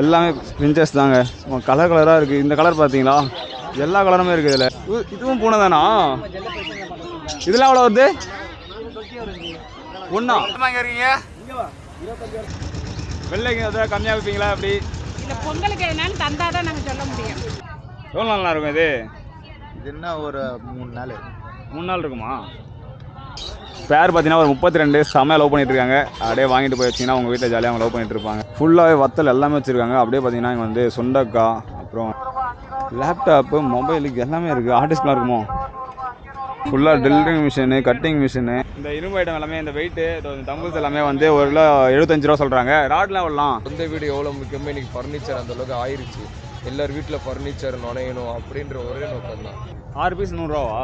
எல்லாமே பிரிஞ்சஸ் தாங்க. கலர் கலராக இருக்குது இந்த கலர் பார்த்தீங்களா எல்லா கலருமே இருக்குது இதில். இதுவும் பூனை தானா? இதெல்லாம் எவ்வளோ வருது? ஒன்றா எங்கே இருக்கீங்க வெள்ளைக்கு எதாவது கம்மியாக வைப்பீங்களா அப்படி இந்த பொங்கலுக்கு என்னன்னு தான் நாங்கள் சொல்ல முடியும். எவ்வளோ நல்லா இருக்கும் இது? இது என்ன ஒரு மூணு நாள். மூணு நாள் இருக்குமா? பேர் பார்த்தீங்கன்னா ஒரு முப்பத்தி ரெண்டு செம்மையாக லவ் பண்ணிட்டு இருக்காங்க அப்படியே வாங்கிட்டு போய் வச்சிங்கன்னா உங்கள் வீட்டில் ஜாலியாக அவங்க லவ் பண்ணிட்டு இருப்பாங்க ஃபுல்லாகவே வத்தல் எல்லாமே வச்சுருக்காங்க. அப்படியே பார்த்தீங்கன்னா இங்கே வந்து சுண்டக்காய் அப்புறம் லேப்டாப்பு மொபைலுக்கு எல்லாமே இருக்குது ஆர்டிஸ்ட்லாம் இருக்குமோ? ஃபுல்லாக ட்ரில்லிங் மிஷினு கட்டிங் மிஷினு இந்த இரும்பு ஐட்டம் எல்லாமே இந்த வெயிட்டு தம்புல்ஸ் எல்லாமே வந்து ஒரு கிலோ எழுபத்தஞ்சு ரூபா சொல்கிறாங்க ராட்லாம் எவ்வளோலாம் சொந்த வீடு எவ்வளோ முக்கியமோ இன்னைக்கு ஃபர்னிச்சர் அந்த அளவுக்கு ஆயிருச்சு. எல்லார் வீட்டில் ஃபர்னிச்சர் நுழையணும் அப்படின்ற ஒரே நோக்கம் தான் ஆறு பீஸ் நூறுரூவாவா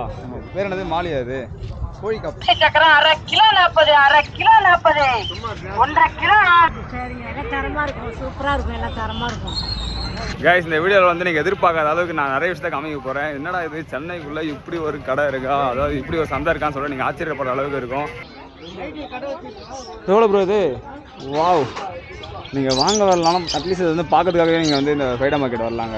பேர் என்னது? மாலியா அது கோழி சக்கரம் அரை கிலோ நாற்பது அரை கிலோ நாற்பது ஒன்றரை கிலோ சரிங்க எல்லாம் தரமாக இருக்கும். சூப்பராக இருக்கும் எல்லாம் தரமாக இருக்கும். கைஸ் இந்த வீடியோவில் வந்து நீங்கள் எதிர்பார்க்காத அளவுக்கு நான் நிறைய விஷயத்தை காமிக்க போகிறேன் என்னடா இது? சென்னைக்குள்ளே இப்படி ஒரு கடை இருக்கா? அதாவது இப்படி ஒரு சந்தை இருக்கான்னு சொல்ல நீங்கள் ஆச்சரியப்படுற அளவுக்கு இருக்கும். எவ்வளோ ப்ரோ இது? வாவ் நீங்கள் வாங்க வரலாம் அட்லீஸ்ட் இது வந்து பார்க்கறதுக்காகவே நீங்கள் வந்து இந்த ஃபைடா மார்க்கெட் வரலாங்க.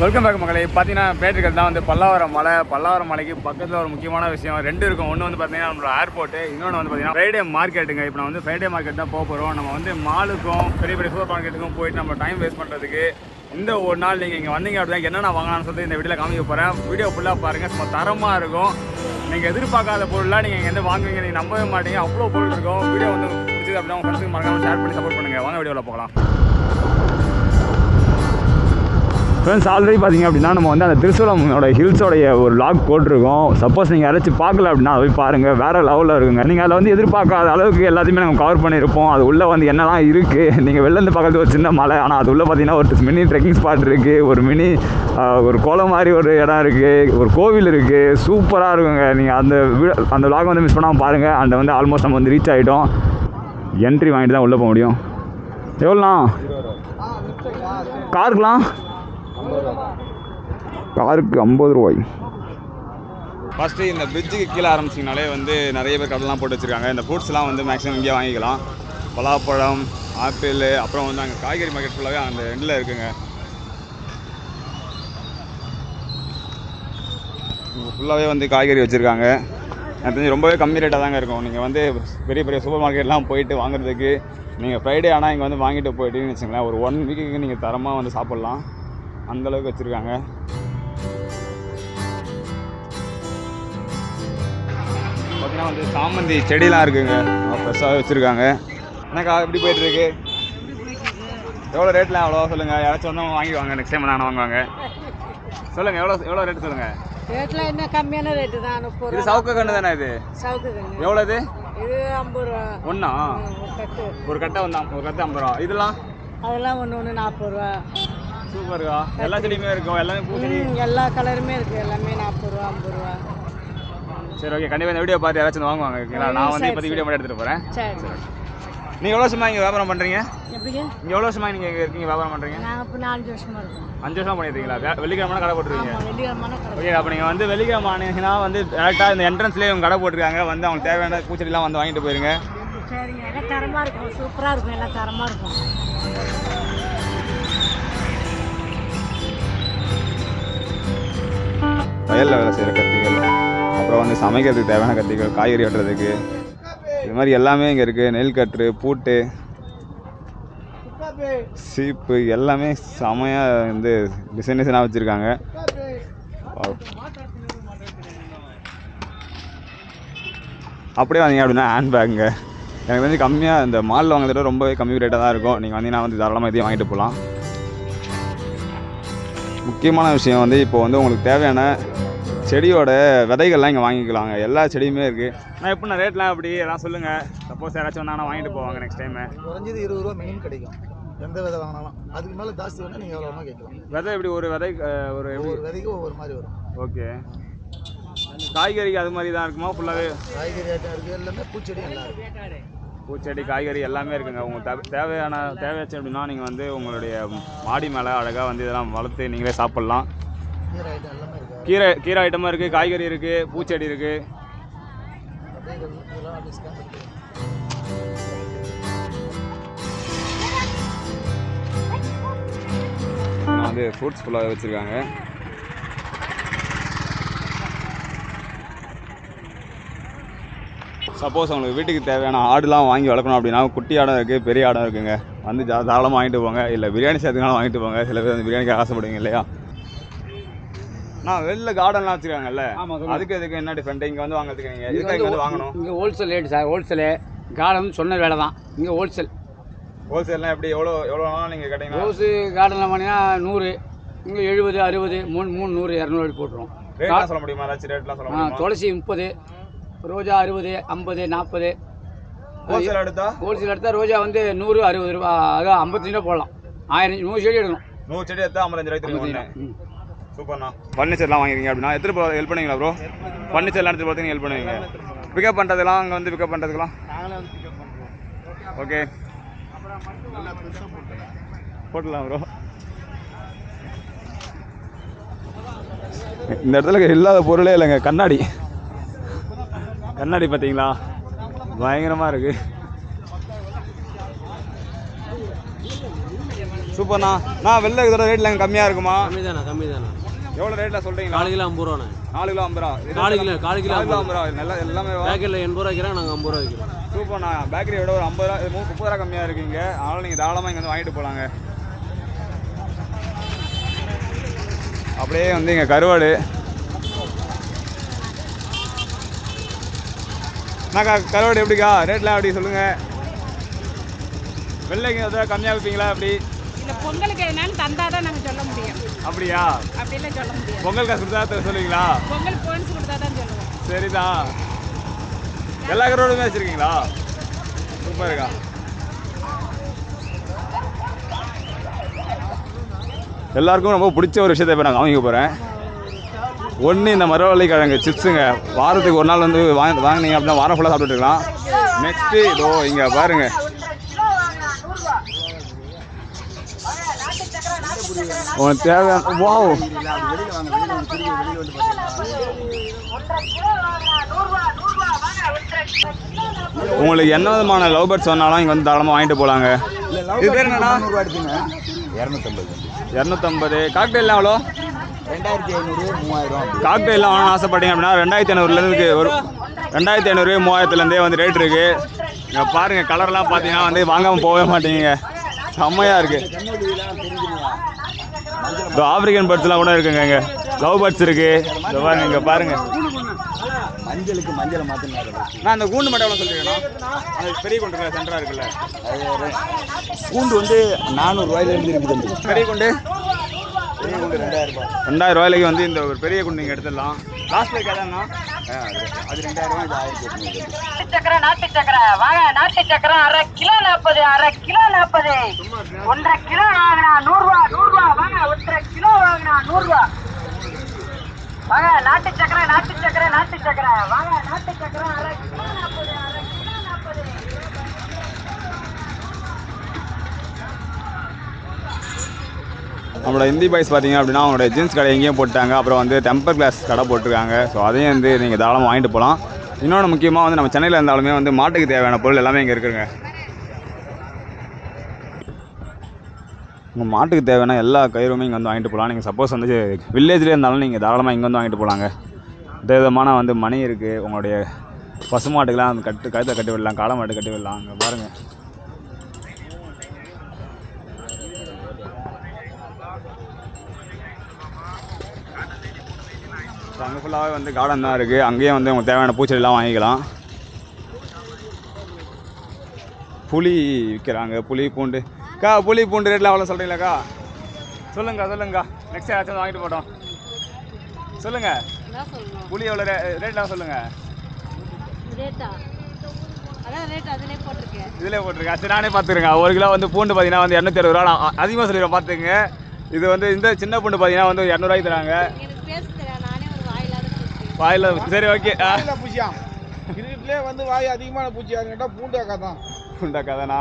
வெல்கம் பேக் மக்களை பார்த்தீங்கன்னா பேட்டிருக்கிறது தான் வந்து பல்லாவரம் மலை பல்லாவரம் மலைக்கு பக்கத்தில் ஒரு முக்கியமான விஷயம். ரெண்டு இருக்கும். ஒன்று வந்து பார்த்தீங்கன்னா நம்மளோட ஏர்போர்ட்டு இன்னொன்று வந்து பார்த்தீங்கன்னா ஃப்ரைடே மார்க்கெட்டுங்க. இப்போ நான் வந்து ஃப்ரைடே மார்க்கெட் தான் போக போகிறோம் நம்ம வந்து மாலுக்கும் பெரிய பெரிய சூப்பர் மார்க்கெட்டுக்கும் போயிட்டு நம்ம டைம் வேஸ்ட் பண்ணுறதுக்கு இந்த ஒரு நாள் நீங்கள் இங்கே வந்தீங்க அப்படின்னா என்னென்ன வாங்கலாம்னு சொல்லிட்டு இந்த வீடியோவில் காமிக்க போகிறேன் வீடியோ ஃபுல்லாக பாருங்கள் சும்மா தரமாக இருக்கும். நீங்கள் எதிர்பார்க்காத பொருளாக நீங்கள் இங்கேருந்து வாங்குவீங்க. நீங்கள் நம்பவே மாட்டீங்க. அவ்வளோ பொருள் இருக்கும். வீடியோ வந்து அப்படின்னா உங்கள் ஃப்ரெண்ட்ஸுக்கு மறக்காமல் ஷேர் பண்ணி சப்போர்ட் பண்ணுங்கள் வாங்க வீடியோவில் போகலாம். ஃப்ரெண்ட்ஸ் ஆல்ரெடி பார்த்தீங்க அப்படின்னா நம்ம வந்து அந்த திருசூலமோட ஹில்ஸோடைய ஒரு லாக் போட்டிருக்கோம். சப்போஸ் நீங்கள் யாராச்சும் பார்க்கல அப்படின்னா அதை போய் பாருங்கள் வேறு லெவலில் இருக்குங்க நீங்கள் அதில் வந்து எதிர்பார்க்காத அளவுக்கு எல்லாத்தையுமே நம்ம கவர் பண்ணியிருப்போம். அது உள்ளே வந்து என்னலாம் இருக்குது நீங்கள் வெளிலேருந்து பார்க்கறது ஒரு சின்ன மலை. ஆனால் அது உள்ளே பார்த்தீங்கன்னா ஒரு மினி ட்ரெக்கிங் ஸ்பாட் இருக்குது ஒரு மினி ஒரு கோலம் மாதிரி ஒரு இடம் இருக்குது ஒரு கோவில் இருக்குது சூப்பராக இருக்குங்க. நீங்கள் அந்த அந்த லாக் வந்து மிஸ் பண்ணாமல் பாருங்கள் அந்த வந்து ஆல்மோஸ்ட் நம்ம வந்து ரீச் ஆகிட்டோம் என்ட்ரி வாங்கிட்டு தான் உள்ளே போக முடியும். எவ்வளோண்ணா? காருக்குலாம் காருக்கு ஐம்பது ரூபாய். ஃபஸ்ட்டு இந்த பிரிட்ஜுக்கு கீழே ஆரம்பிச்சிங்கனாலே வந்து நிறைய பேர் கடலாம் போட்டு வச்சுருக்காங்க. இந்த ஃப்ரூட்ஸ்லாம் வந்து மேக்ஸிமம் இங்கேயே வாங்கிக்கலாம். பலாப்பழம் ஆப்பிள் அப்புறம் வந்து அங்கே காய்கறி மார்க்கெட் ஃபுல்லாகவே அந்த ரெண்டில் இருக்குங்க. ஃபுல்லாகவே வந்து காய்கறி வச்சுருக்காங்க. எனக்கு தெரிஞ்சு ரொம்பவே கம்மி ரேட்டாக தாங்க இருக்கும். நீங்கள் வந்து பெரிய பெரிய சூப்பர் மார்க்கெட்லாம் போயிட்டு வாங்குறதுக்கு நீங்கள் ஃப்ரைடே ஆனால் இங்கே வந்து வாங்கிட்டு போயிட்டீங்கன்னு வச்சுங்களேன் ஒரு ஒன் வீக்குக்கு நீங்கள் தரமாக வந்து சாப்பிட்லாம். அந்தளவுக்கு வச்சுருக்காங்க. பார்த்தீங்கன்னா வந்து சாமந்தி செடிலாம் இருக்குங்க. ஃப்ரெஷ்ஷாகவே வச்சுருக்காங்க. எனக்கா எப்படி போயிட்டுருக்கு? எவ்வளோ ரேட்லாம் அவ்வளோவா சொல்லுங்கள் யாராச்சும் வந்து வாங்கிடுவாங்க நெக்ஸ்ட் டைம் நான் வாங்குவாங்க. சொல்லுங்கள் எவ்வளோ எவ்வளோ ரேட் சொல்லுங்கள் ரேட்டில் என்ன கம்மியான ரேட்டு தான் முப்பது இது சவுக்க கண்ணு தானே இது? சவுக்கு கண்ணு எவ்வளோ இது? இது ஐம்பது ரூபா. ஒன்றா ஒரு கட்டு. ஒரு கட்டை வந்து ஒரு கட்டை ஐம்பது ரூபா. இதெல்லாம்? அதெல்லாம் ஒன்று ஒன்று நாற்பது ரூபா. சூப்பருக்கா எல்லா செடியுமே இருக்கும் எல்லாமே பூச்செடி எல்லா கலருமே இருக்குது எல்லாமே நாற்பது ரூபா ஐம்பது ரூபா. சரி ஓகே. கண்டிப்பாக இந்த வீடியோ பார்த்து யாராச்சும் வாங்குவாங்க. ஓகேங்களா? நான் வந்து இப்போதைக்கு வீடியோ மட்டும் எடுத்துகிட்டு போகிறேன் சரி சரி. நீங்கள் எவ்வளோ வருஷமா இங்கே வியாபாரம் பண்ணுறீங்க எப்படிங்க? இங்கே எவ்வளோ வருஷமா நீங்கள் இங்கே இருக்கீங்க வியாபாரம் பண்ணுறீங்க நாங்கள் இப்போ நாலஞ்சு வருஷமா இருக்கோம். அஞ்சு வருஷமா பண்ணியிருக்கீங்களா வே- வெள்ளிக்கிழமை கடை போட்டுருக்கீங்க. ஓகே அப்போ நீங்கள் வந்து வெள்ளிக்கிழமை ஆனீங்கன்னா வந்து டேரெக்டாக இந்த என்ட்ரன்ஸ்லேயே இவங்க கடை போட்டிருக்காங்க. வந்து அவங்களுக்கு தேவையான பூச்செடிலாம் வந்து வாங்கிட்டு போயிருங்க. சரிங்க. எல்லாம் தரமாக இருக்கும். சூப்பராக இருக்கும். எல்லாம் தரமாக இருக்கும். வயலில் வேலை செய்கிற கத்திகள் அப்புறம் வந்து சமைக்கிறதுக்கு தேவையான கத்திகள் காய்கறி வெட்டுறதுக்கு இது மாதிரி எல்லாமே இங்கே இருக்குது நெல் கட்டுரு பூட்டு சீப்பு எல்லாமே செமையாக வந்து டிசைன் டிசைனாக வச்சுருக்காங்க. அப்படியே வந்தீங்க அப்படின்னா ஹேண்ட் பேக்குங்க எனக்கு வந்து கம்மியாக இந்த மாலில் வாங்குறத ரொம்பவே கம்மி ரேட்டாக தான் இருக்கும். நீங்கள் வந்தீங்கன்னா வந்து தாராளமாக இதையும் வாங்கிட்டு போகலாம் முக்கியமான விஷயம் வந்து இப்போ வந்து உங்களுக்கு தேவையான செடியோட விதைகள்லாம் இங்கே வாங்கிக்கலாங்க. எல்லா செடியுமே இருக்குது நான் எப்படிண்ணா ரேட்லாம் அப்படி? எல்லாம் சொல்லுங்கள் சப்போஸ் யாராச்சும் வந்தாங்கன்னா வாங்கிட்டு போவாங்க நெக்ஸ்ட் டைமு குறைஞ்சது இருபது ரூபா மினிமம் கிடைக்கும். எந்த விதை வாங்கினாலும். அதுக்கு மேலே ஜாஸ்தி வேணால் நீங்கள் எவ்வளோ வேணால் கேட்கலாம். விதை எப்படி? ஒரு விதை அஹ், ஒரு எப்படி? ஒவ்வொரு மாதிரி வரும். ஓகே காய்கறிக்கு அது மாதிரி தான் இருக்குமா? ஃபுல்லாகவே காய்கறி இருக்குது எல்லாமே பூச்செடி எல்லாம் இருக்குது பூச்செடி காய்கறி எல்லாமே இருக்குங்க. உங்களுக்கு தேவை- தேவையான தேவையாச்சு அப்படின்னா நீங்கள் வந்து உங்களுடைய மாடி மேலே அழகாக வந்து இதெல்லாம் வளர்த்து நீங்களே சாப்பிட்லாம். எல்லாமே கீரை கீரை ஐட்டமாக இருக்குது காய்கறி இருக்குது பூச்செடி இருக்குது வந்து ஃப்ரூட்ஸ் ஃபுல்லாக வச்சுருக்காங்க. சப்போஸ் உங்களுக்கு வீட்டுக்கு தேவையான ஆடுலாம் வாங்கி வளர்க்கணும் அப்படின்னா குட்டி ஆடம் இருக்குது பெரிய ஆடம் இருக்குங்க. வந்து தாராளமாக வாங்கிட்டு போங்க. இல்லை பிரியாணி சேர்த்துக்கலாம் வாங்கிட்டு போங்க. சில பேர் வந்து பிரியாணிக்கு ஆசைப்படுவீங்க இல்லையா? நான் வெளில கார்டன்லாம் வச்சுருக்காங்கல்ல. அதுக்கு இதுக்கு என்ன டிஃப்ரெண்ட் இங்கே வந்து வாங்குறதுக்கு நீங்கள் இதுக்கு இங்கே வந்து வாங்கணும்? இங்கே wholesale rate sir wholesale garden சொன்ன வேலை தான். இங்கே ஹோல்சேல் ஹோல்சேல்லாம் எப்படி? எவ்வளோ எவ்வளோ வேணாலும் நீங்கள் கேட்டிங்கன்னா ரோஸு கார்டனில் வாங்கினா நூறு இங்கே எழுபது அறுபது மூணு மூணு நூறு இரநூறு போட்டுருவோம் ரேட்லாம் சொல்ல முடியுமா? ஏதாச்சும் ரேட்லாம் சொல்ல முடியுமா? துளசி முப்பது ரோஜா அறுபது ஐம்பது நாற்பது ஹோல்சேல் எடுத்தா? ஹோல்சேல் எடுத்தால் ரோஜா வந்து நூறு அறுபது ரூபா அதான் ஐம்பத்தஞ்சு ரூபா போடலாம். ஆயிரம் நூறு செடி எடுக்கணும். நூறு செடி எடுத்தா ஐம்பத்தஞ்சு ரூபாய்க்கு சூப்பர்ண்ணா ஃபர்னிச்சர்லாம் வாங்கிருக்கீங்க அப்படின்னா போக ஹெல்ப் பண்ணுவீங்களா ப்ரோ ஃபர்னிச்சர்லாம் எடுத்துகிட்டு போகிறதுக்கு ஹெல்ப் பண்ணுவீங்க. பிக்கப் பண்ணுறதுலாம் அங்கே வந்து பிக்கப் பண்ணுறதுக்குலாம் நாங்களே வந்து பிக்கப் பண்ணுறோம் ஓகே போட்டுடலாம் ப்ரோ இந்த இடத்துல இல்லாத பொருளே இல்லைங்க கண்ணாடி. கண்ணாடி பார்த்தீங்களா பயங்கரமாக இருக்கு. சூப்பர்ண்ணா நான் வெளில இருக்கிற ரேட்ல கம்மியாக இருக்குமா கம்மி தானே கம்மி தானே எவ்வளோ ரேட்டில் சொல்கிறீங்களா கால் கிலோ ஐம்பது ரூபாண்ணே. நாலு கிலோ ஐம்பது ரூபா. நாலு கிலோ நாலு கிலோ ஐம்பது ரூபா. நல்லா எல்லாமே பேக்கெட்டில் எண்பது ரூபா வைக்கிறோம் நாங்கள் ஐம்பது ரூபா வைக்கிறோம். சூப்பர்ண்ணா பேக்கரியை விட ஒரு ஐம்பது ரூபா முப்பது ரூபா கம்மியாக இருக்குங்க. அதனால் நீங்கள் தாராளமாக இங்கே வந்து வாங்கிட்டு போகலாங்க அப்படியே வந்து இங்கே கருவாடு. அண்ணாக்கா கருவாடு எப்படிக்கா? ரேட்லாம் எப்படி சொல்லுங்கள் வெள்ளைங்க எதாவது கம்மியாக வைப்பீங்களா அப்படி இல்ல பொங்கலுக்கு என்னன்னு தந்தா தான் நாங்க சொல்ல முடியும். அப்படியா? அப்படிலாம் சொல்ல முடியாது. பொங்கல் காசு கொடுத்தா சொல்லுவீங்களா? பொங்கல் போன்ஸ் கொடுத்தா தான் சொல்லுவோம். சரிதான் எல்லா கருவாடுமே வச்சுருக்கீங்களா? சூப்பருக்கா. எல்லாருக்கும் ரொம்ப பிடிச்ச ஒரு விஷயத்தை இப்போ நான் காமிக்க போகிறேன் ஒன்று இந்த மரவள்ளி கிழங்கு சிப்ஸுங்க. வாரத்துக்கு ஒரு நாள் வந்து வாங்க வாங்கினீங்க அப்படின்னா வாரம் ஃபுல்லாக சாப்பிட்டுட்டு இருக்கலாம். நெக்ஸ்ட்டு இதோ இங்கே பாருங்க. உனக்கு தேவையான வாவ் உங்களுக்கு என்ன விதமான லவ் பேர்ட்ஸ் வேணாலும் இங்கே வந்து தாராளமாக வாங்கிட்டு போகலாங்க இது பேர் எடுத்துங்க. இரநூத்தம்பது. இரநூத்தம்பது. காக்டெயிலாம் எவ்வளோ? ரெண்டாயிரத்தி ஐநூறு மூவாயிரம் காக்டெயிலாம் வாங்கணும்னு ஆசைப்பட்டீங்க அப்படின்னா ரெண்டாயிரத்தி ஐநூறுலேருந்து ஒரு ரெண்டாயிரத்தி ஐநூறு மூவாயிரத்துலேருந்தே வந்து ரேட் இருக்குது இங்கே பாருங்கள் கலர்லாம் பார்த்தீங்கன்னா வந்து வாங்காமல் போகவே மாட்டீங்க செம்மையாக இருக்குது இந்த ஆப்பிரிக்கன் பேர்ட்ஸ்லாம் கூட இருக்குங்க இங்கே. லவ் பேர்ட்ஸ் இருக்குது பாருங்க இங்கே பாருங்கள் மஞ்சளுக்கு மஞ்சளை மாற்றினாரு நான் அந்த கூண்டு மட்டும் எவ்வளோ சொல்லிருக்கேண்ணா அந்த பெரிய கூண்டு சென்டராக இருக்குல்ல. பூண்டு வந்து நானூறுரூவாயிலேருந்து இருக்குது பெரிய குண்டு? பெரிய ரெண்டாயிரம் ரூபாய் ரெண்டாயிரம் ரூபாய்க்கு வந்து இந்த ஒரு பெரிய குண்டு நீங்கள் எடுத்துடலாம். லாஸ்ட் லைக் எதாண்ணா அது ரெண்டாயிரம் ரூபாய் இது ஆயிரத்தி எட்நூறு நாட்டு சக்கரை நாட்டு சக்கரை வாங்க நாட்டு சக்கரை அரை கிலோ நாற்பது அரை கிலோ நாற்பது. ஒன்றரை கிலோ வாங்கினா நூறுரூவா நூறுரூவா. வாங்க ஒன்றரை கிலோ வாங்கினா நூறுரூவா. வாங்க நாட்டு சக்கரை நாட்டு சக்கரை நாட்டு சக்கரை வாங்க நாட்டு சக்கரை அரை கிலோ நாற்பது நம்மளோட ஹிந்தி பாய்ஸ் பார்த்தீங்க அப்படின்னா அவங்களோட ஜீன்ஸ் கடை எங்கேயும் போட்டாங்க அப்புறம் வந்து டெம்பர் கிளாஸ் கடை போட்டிருக்காங்க. ஸோ அதையும் வந்து நீங்கள் தாராளமாக வாங்கிட்டு போகலாம் இன்னொன்று முக்கியமாக வந்து நம்ம சென்னையில் இருந்தாலுமே வந்து மாட்டுக்கு தேவையான பொருள் எல்லாமே இங்கே இருக்குங்க. உங்கள் மாட்டுக்கு தேவையான எல்லா கயிறுமே இங்கே வந்து வாங்கிட்டு போகலாம் நீங்கள் சப்போஸ் வந்து வில்லேஜ்லேயே இருந்தாலும் நீங்கள் தாராளமாக இங்கே வந்து வாங்கிட்டு போகலாங்க வித விதமான வந்து மணி இருக்குது உங்களுடைய பசு மாட்டுக்கெல்லாம் அந்த கட்டு கழுத்தை கட்டி விடலாம் காளை மாட்டு கட்டி விடலாம். அங்கே பாருங்கள் அங்கே ஃபுல்லாகவே வந்து கார்டன் தான் இருக்குது அங்கேயே வந்து உங்களுக்கு தேவையான பூச்செடிலாம் வாங்கிக்கலாம். புளி விற்கிறாங்க புளி பூண்டு. அக்கா புளி பூண்டு ரேட்லாம் எவ்வளோ சொல்கிறீங்களாக்கா சொல்லுங்கக்கா சொல்லுங்கக்கா நெக்ஸ்ட் யாராச்சும் வாங்கிட்டு போட்டோம் சொல்லுங்கள் புளி எவ்வளோ ரே ரேட்லாம் சொல்லுங்கள் இதிலே போட்டிருக்கேன். சரி நானே பார்த்துருங்க ஒரு கிலோ வந்து பூண்டு பார்த்தீங்கன்னா வந்து இரநூத்தி அறுபது ரூபா அதிகமாக சொல்லிடுறேன். பார்த்துங்க இது வந்து இந்த சின்ன பூண்டு பார்த்தீங்கன்னா வந்து இரநூறுவாய்க்கு தராங்க எனக்கு பேச தெரியாது நானே ஒரு வாயிலாத பேசுறேன் வாயில் சரி ஓகே பூச்சியா இருக்கிறதுலே வந்து வாய் அதிகமான பூச்சி. யாருன்னு பூண்டு அக்கா தான். உண்டாக்கா தானா?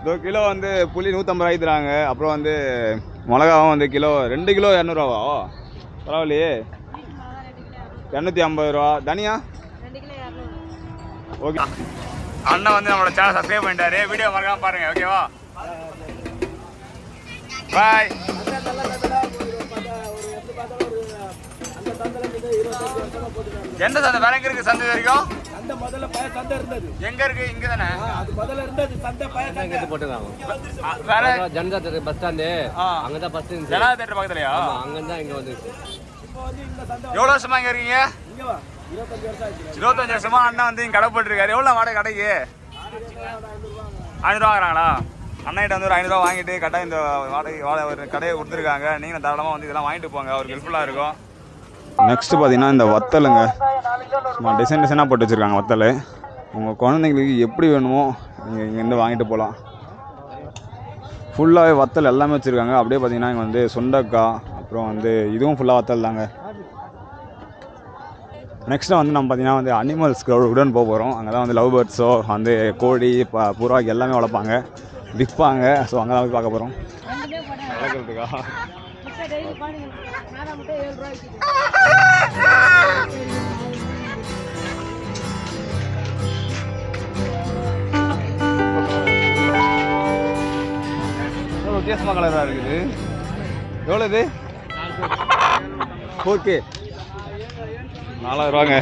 இதோ கிலோ வந்து புளி நூற்றம்பது ரூபாய்க்கு தராங்க. அப்புறம் வந்து மிளகாவும் வந்து கிலோ ரெண்டு கிலோ இரநூறுவா பரவாயில்லையே. இரநூத்தி ஐம்பது ரூபா. தனியா? ஓகே. அண்ணன் வந்து நம்மளோட சேனல் சப்ஸ்கிரைப் பண்ணிட்டாரு. வீடியோ மறக்காம பாருங்க. ஓகேவா பாய் எந்த சந்தை? வேற எங்க இருக்கு சந்தை வரைக்கும்? அந்த முதல்ல பய சந்தை இருந்தது. எங்க இருக்கு? இங்க தானே? அது முதல்ல இருந்தது. சந்தை பய சந்தை. போட்டுருக்காங்க வேற ஜனதா தேட்டர் பஸ் ஸ்டாண்டு ஆ. அங்கே தான் ஃபஸ்ட்டு இருந்துச்சு. ஜனாத தேட்டர் பக்கத்துலயா? அங்கேருந்து தான் இங்கே வந்துருக்கு இப்போ வந்து இந்த சந்தை எவ்வளவு வருஷமா இங்க இருக்கீங்க? இங்க வா. இருபத்தஞ்சு வருஷம் ஆச்சு. இருபத்தஞ்சு வருஷமா அண்ணன் வந்து இங்க கடை போட்டுருக்காரு. எவ்வளவு வாடகை கடைக்கு? ஐநூறுவா வாங்குறாங்களா? அண்ணன்கிட்ட வந்து ஒரு ஐநூறுவா வாங்கிட்டு கரெக்டாக இந்த வாடகை வாடகை ஒரு கடையை கொடுத்துருக்காங்க. நீங்களும் தாராளமாக வந்து இதெல்லாம் வாங்கிட்டு போங்க. அவருக்கு ஹெல்ப்ஃபுல்லாக இருக்கும். நெக்ஸ்ட் பார்த்தீங்கன்னா இந்த வத்தலுங்க. சும்மா டிசைன் டிசைனாக போட்டு வச்சுருக்காங்க வத்தல். உங்கள் குழந்தைங்களுக்கு எப்படி வேணுமோ நீங்கள் இங்கேருந்து வாங்கிட்டு போகலாம் ஃபுல்லாகவே வத்தல் எல்லாமே வச்சுருக்காங்க. அப்படியே பார்த்தீங்கன்னா இங்கே வந்து சுண்டக்காய் அப்புறம் வந்து இதுவும் ஃபுல்லாக வத்தல் தாங்க. நெக்ஸ்ட்டு வந்து நம்ம பார்த்தீங்கன்னா வந்து அனிமல்ஸ் உடன் போக போகிறோம் அங்கே தான் வந்து லவ் பேர்ட்ஸோ வந்து கோழி ப புறா எல்லாமே வளர்ப்பாங்க. விற்பாங்க ஸோ அங்கே தான் போய் பார்க்க போகிறோம் வளர்க்குறதுக்கா? முட்டை டெய்லி பாருங்க நாடா முட்டை ஏழு ரூபாய்க்கு வித்தியாசமாக கலராக இருக்குது எவ்வளோ இது ஓகே நாலாயிரம் ரூபாங்க